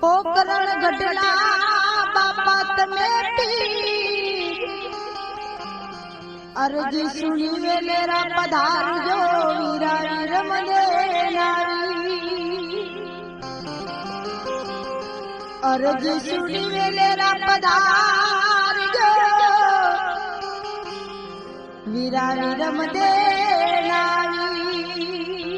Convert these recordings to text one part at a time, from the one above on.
પોકરણ ગઢડા બાપા તમે અરજી સુની વેલેરા પધારજો વીરા નારી. અરજી સુની વેલેરા પધારજો. વીરા મને નારી.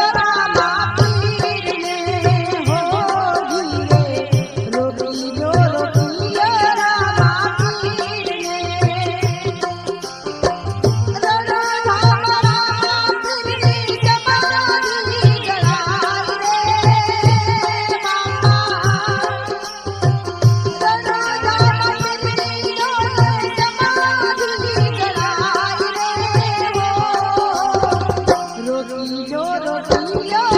唉呀